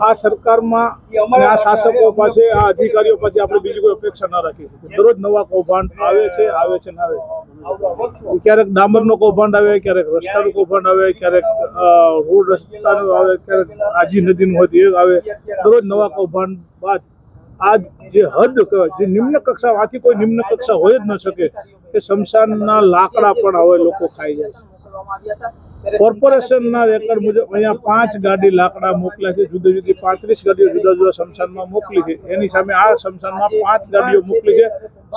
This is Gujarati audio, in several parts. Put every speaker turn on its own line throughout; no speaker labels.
આ સરકારમાં આ શાસકો પાસે આ અધિકારીઓ પાસે આપણે બીજી કોઈ અપેક્ષા ના રાખી દરરોજ નવા કૌભાંડ આવે છે આવે છે ના આવે ક્યારેક ડામરનો કૌભાંડ આવે ક્યારેક રસ્તાનું કૌભાંડ આવે ક્યારેક રોડ રસ્તાનું આવે ક્યારેક આજી નદીનું હોય એ આવે. દરરોજ નવા કૌભાંડ બાદ આ જે હદ જે નિમ્ન કક્ષા આથી કોઈ નિમ્ન કક્ષા હોય જ ન શકે કે શમશાનના લાકડા પણ હવે લોકો ખાઈ જાય છે. કોર્પોરેશનના રેકર્ડ મુજબ અહીંયા પાંચ ગાડી લાકડા મોકલ્યા છે જુદી જુદી પાંત્રીસ ગાડીઓ જુદા જુદા શમશાનમાં મોકલી છે. એની સામે આ શમશાનમાં પાંચ ગાડીઓ મોકલી છે.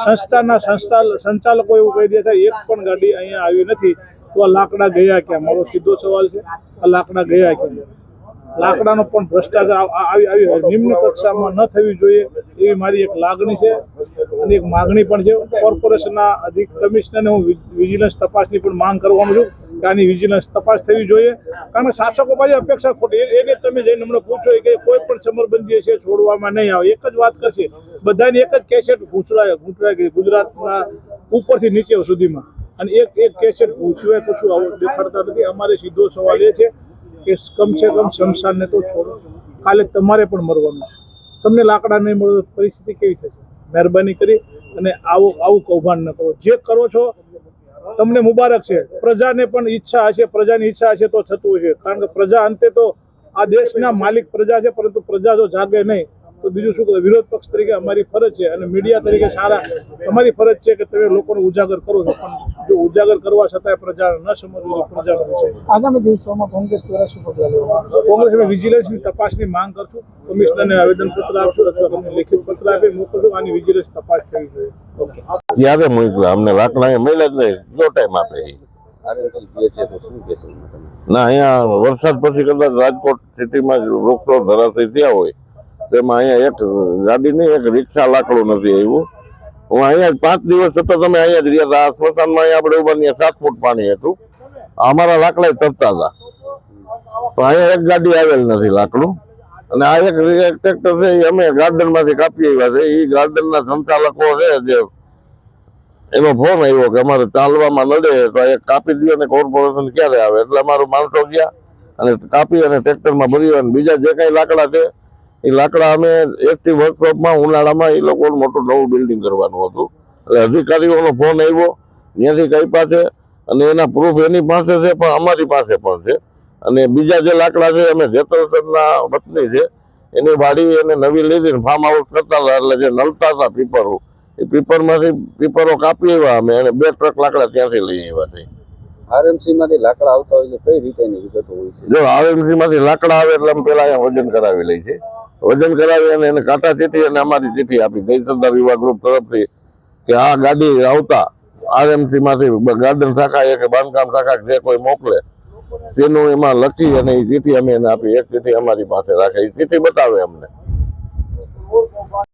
સંસ્થાના સંસ્થા સંચાલકો એવું કહી દે છે એક પણ ગાડી અહીંયા આવી નથી. તો આ લાકડા ગયા ક્યાં? મારો સીધો સવાલ છે. આ લાકડા ગયા ક્યાં? લાકડાનો પણ ભ્રષ્ટાચાર આવી આવી નિમ્ન કક્ષામાં ન થવી જોઈએ એવી મારી એક લાગણી છે અને એક માગણી પણ છે. કોર્પોરેશનના અધિક કમિશનરને હું વિજિલન્સ તપાસની પણ માંગ કરવાનું છું. આની વિજિલન્સ તપાસ થવી જોઈએ. કારણ કે શાસકો પાસે અપેક્ષા ખોટી. એને તમે જઈને હમણાં પૂછો કે કોઈ પણ સમરબંધી છે છોડવામાં નહીં આવે. એક જ વાત કરશે. બધાની એક જ કેસેટ ગૂંચવાય ગૂંચવાય ગઈ ગુજરાતના ઉપરથી નીચે સુધીમાં. અને એક એક કેસેટ ગૂંચવાય કશું આવું દેખાડતા નથી. અમારે સીધો સવાલ એ છે કે કમસે કમ શમશાનને તો છોડો. કાલે તમારે પણ મરવાનું છે. તમને લાકડા નહીં મળે પરિસ્થિતિ કેવી થશે? મહેરબાની કરી અને આવું આવું કૌભાંડ ન કરો. જે કરો છો તમને મુબારક છે. પ્રજાને પણ ઈચ્છા હશે, પ્રજાની ઈચ્છા હશે તો થતું હશે. કારણ કે પ્રજા અંતે તો આ દેશના માલિક પ્રજા છે, પરંતુ પ્રજા જો જાગે નહીં, તો બીજું શું વિરોધ પક્ષ તરીકે અમારી ફરજ છે અને મીડિયા તરીકે સારા, તમારી ફરજ છે કે તમે લોકોને ઉજાગર કરો છો પણ જો ઉજાગર કરવા છતાંય પ્રજા ન સમજવું તો છે.
આગામી દિવસોમાં કોંગ્રેસ દ્વારા શું પગલાં
કોંગ્રેસ અમે વિજિલન્સની તપાસની માંગ કરશું. કમિશનરને આવેદનપત્ર આપશું અથવા તમને લેખિત પત્ર આપી મોકલશું આની વિજિલન્સ તપાસ થવી જોઈએ. ઓકે.
ત્યારે મોકલા અમને લાકડા અહીંયા મળ્યા જ નહીં. જો ટાઈમ આપે ના અહીંયા વરસાદ પછી કદાચ રાજકોટ સિટીમાં વૃક્ષો ધરાશય થયા હોય. તેમાં અહીંયા એક ગાડી નહીં એક રિક્ષા લાકડું નથી આવ્યું. હું અહીંયા પાંચ દિવસ સતત અમે અહીંયા જ રહ્યા હતા. આ સ્મશાનમાં અહીંયા આપણે ઊભા સાત ફૂટ પાણી હતું. અમારા લાકડા તરતા હતા. તો અહીંયા એક ગાડી આવેલ નથી લાકડું. અને આ એક ટ્રેક્ટર છે એ અમે ગાર્ડનમાંથી કાપી આવ્યા છે. એ ગાર્ડનના સંચાલકો છે જે એનો ફોન આવ્યો કે અમારે ચાલવામાં નડે, તો એક કાપી દઈએ અને કોર્પોરેશન ક્યારે આવે? એટલે અમારું માણસો ગયા અને કાપી અને ટ્રેક્ટરમાં ભરી અને બીજા જે કઈ લાકડા છે એ લાકડા અમે એકથી વર્કશોપમાં ઉનાળામાં એ લોકોનું મોટું નવું બિલ્ડિંગ કરવાનું હતું. એટલે અધિકારીઓનો ફોન આવ્યો ત્યાંથી કઈ પાસે અને એના પ્રૂફ એની પાસે છે પણ અમારી પાસે પણ છે. અને બીજા જે લાકડા છે અમે જેતલસરના વતની છે એની વાડી એને નવી લીધી ફાર્મ હાઉસ કરતા હતા એટલે જે નલતા હતા પીપરો એ પીપરમાંથી પીપરો કાપી આવ્યા અમે અને બે ટ્રક લાકડા ત્યાંથી લઈ આવ્યા છે.
આરએમસી માંથી લાકડા આવતા હોય છે કઈ રીતે એની વિગતો હોય છે?
જો આરએમસી માંથી લાકડા આવે એટલે અમે પેલા અહીંયા વજન કરાવી લઈ છે વજન કરાવી અને એને કાંટા ચીઠી અને અમારી ચીઠી આપી. ગઈ સરદાર યુવા ગ્રુપ તરફથી કે આ ગાડી આવતા આરએમસી માંથી ગાર્ડન શાખા કે બાંધકામ શાખા જે કોઈ મોકલે, તેનું એમાં લખી અને એ ચીઠી અમે એને આપી. એક ચીઠી અમારી પાસે રાખે. એ ચીઠી બતાવે અમને.